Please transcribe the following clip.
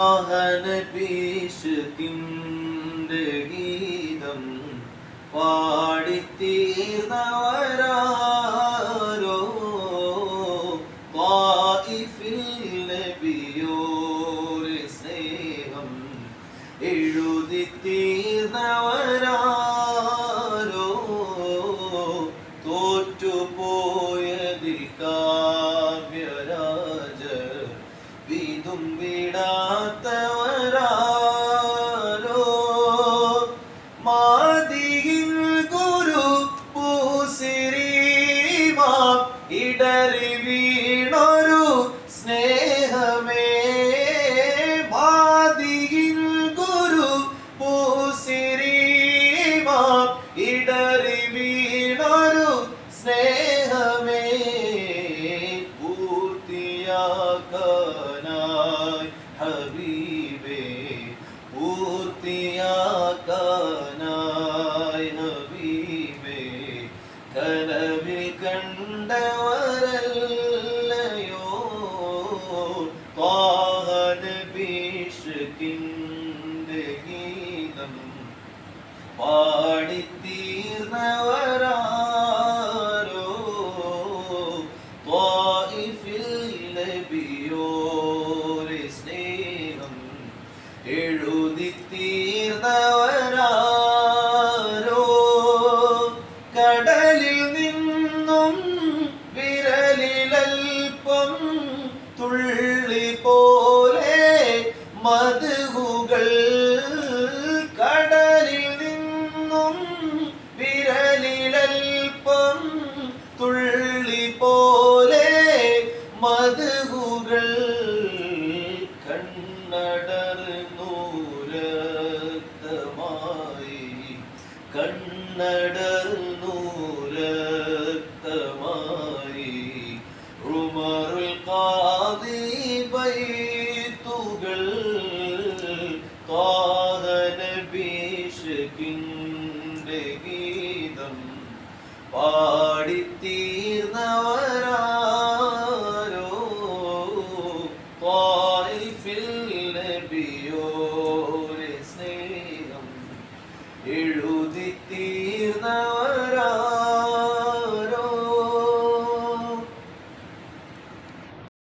വാഹനപീശുകിന്റെ ഗീതം പാടിത്തീർന്നവരാരോ? ത്വായിഫിൽ നബിയോരെ സ്നേഹം എഴുതി തീർന്നവരാരോ തോറ്റുപോയതിൽ കാവ്യരാജ വീണൊരു സ്നേഹമേ മാതിയിൽ ഗുരു പൂസിരീമാ ഇടറി വീണൊരു സ്നേഹമേ പൂർത്തിയാക്കാനായി ഹബീബേ പൂർത്തിയാക്കാനായി ഭീഷകിന്റെ ഗീതം പാടിത്തീർന്നവരാരോ? ത്വായിഫിൽ നബിയോരെ സ്നേഹം എഴുതി തീർന്നവരാരോ കടലിൽ നിന്നും വിരലിലൽപ്പം തുള്ളി പോലെ മധുകൾ മധുകൾ കണ്ണടർന്നൂരക്തമായി കണ്ണടർന്നൂരക്തമായി ഉമറുൽ ഖാദി ബൈത്തുകൾ ത്വാഹന ഭീഷകിന്റെ ഗീതം പാടിത്തീർ في